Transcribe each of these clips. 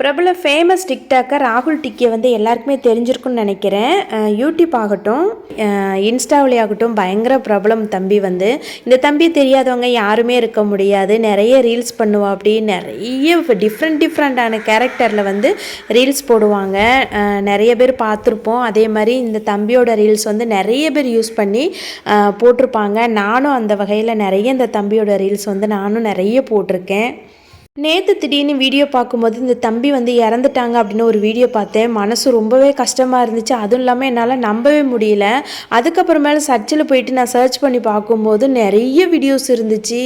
பிரபல famous TikToker ராகுல் டிக்கியை வந்து எல்லாருக்குமே தெரிஞ்சிருக்குன்னு நினைக்கிறேன். யூடியூப் ஆகட்டும் இன்ஸ்டாவிலே ஆகட்டும் பயங்கர பிரபலம் தம்பி வந்து. இந்த தம்பி தெரியாதவங்க யாருமே இருக்க முடியாது. நிறைய ரீல்ஸ் பண்ணுவா அப்படி. நிறைய டிஃப்ரெண்ட் டிஃப்ரெண்ட்டான கேரக்டரில் வந்து ரீல்ஸ் போடுவாங்க. நிறைய பேர் பார்த்துருப்போம். அதே மாதிரி இந்த தம்பியோட ரீல்ஸ் வந்து நிறைய பேர் யூஸ் பண்ணி போட்டிருப்பாங்க. நானும் அந்த வகையில் நிறைய இந்த தம்பியோட ரீல்ஸ் வந்து நானும் நிறைய போட்டிருக்கேன். நேற்று திடீர்னு வீடியோ பார்க்கும்போது இந்த தம்பி வந்து இறந்துட்டாங்க அப்படின்னு ஒரு வீடியோ பார்த்தேன். மனசு ரொம்பவே கஷ்டமாக இருந்துச்சு. அதுவும் இல்லாமல் என்னால் நம்பவே முடியல. அதுக்கப்புறமேல சர்ச்சில் போயிட்டு நான் சர்ச் பண்ணி பார்க்கும்போது நிறைய வீடியோஸ் இருந்துச்சு.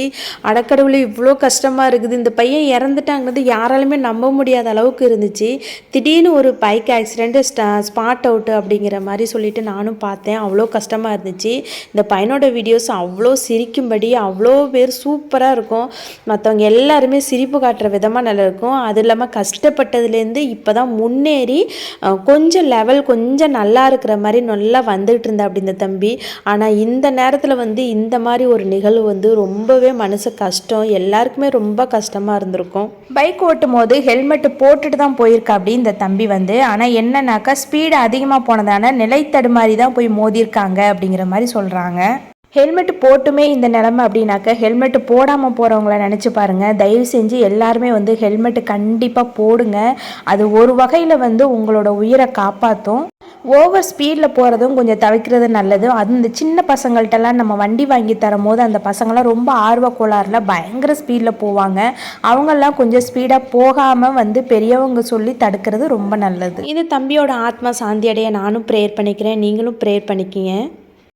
அடக்கடவுளே இவ்வளோ கஷ்டமாக இருக்குது. இந்த பையன் இறந்துட்டாங்கிறது யாராலுமே நம்ப முடியாத அளவுக்கு இருந்துச்சு. திடீர்னு ஒரு பைக் ஆக்சிடென்ட்டு ஸ்பாட் அவுட்டு அப்படிங்கிற மாதிரி சொல்லிட்டு நானும் பார்த்தேன். அவ்வளோ கஷ்டமாக இருந்துச்சு. இந்த பையனோட வீடியோஸ் அவ்வளோ சிரிக்கும்படி அவ்வளோ பேர் சூப்பராக இருக்கும். மற்றவங்க எல்லாருமே சிரிப்பு காட்டுற விதமாக நல்லா இருக்கும் அது இல்லாமல் கஷ்டப்பட்டதுலேருந்து இப்போ தான் முன்னேறி கொஞ்சம் லெவல் கொஞ்சம் நல்லா இருக்கிற மாதிரி நல்லா வந்துகிட்டு இருந்தா அப்படி இந்த தம்பி. ஆனால் இந்த நேரத்தில் வந்து இந்த மாதிரி ஒரு நிகழ்வு வந்து ரொம்பவே மனசு கஷ்டம். எல்லாருக்குமே ரொம்ப கஷ்டமாக இருந்திருக்கும். பைக் ஓட்டும் போது ஹெல்மெட் போட்டுட்டு தான் போயிருக்கா அப்படி இந்த தம்பி வந்து. ஆனால் என்னன்னாக்கா ஸ்பீடு அதிகமாக போனதான நிலைத்தடு மாதிரி தான் போய் மோதிருக்காங்க அப்படிங்கிற மாதிரி சொல்கிறாங்க ஹெல்மெட் போட்டுமே இந்த நிலமை அப்படின்னாக்க ஹெல்மெட் போடாமல் போகிறவங்கள நினச்சி பாருங்கள் தயவு செஞ்சு எல்லாருமே வந்து ஹெல்மெட் கண்டிப்பாக போடுங்க. அது ஒரு வகையில் வந்து உங்களோட உயிரை காப்பாற்றும் ஓவர் ஸ்பீடில் போகிறதும் கொஞ்சம் தவிர்க்கிறது நல்லது. அது இந்த சின்ன பசங்கள்கிட்டலாம் நம்ம வண்டி வாங்கி தரும் போது அந்த பசங்களாம் ரொம்ப ஆர்வ கோளாறில் பயங்கர ஸ்பீடில் போவாங்க. அவங்கெல்லாம் கொஞ்சம் ஸ்பீடாக போகாமல் வந்து பெரியவங்க சொல்லி தடுக்கிறது ரொம்ப நல்லது. இது தம்பியோட ஆத்மா சாந்தி அடைய நானும் ப்ரேயர் பண்ணிக்கிறேன் நீங்களும் ப்ரேயர் பண்ணிக்கிங்க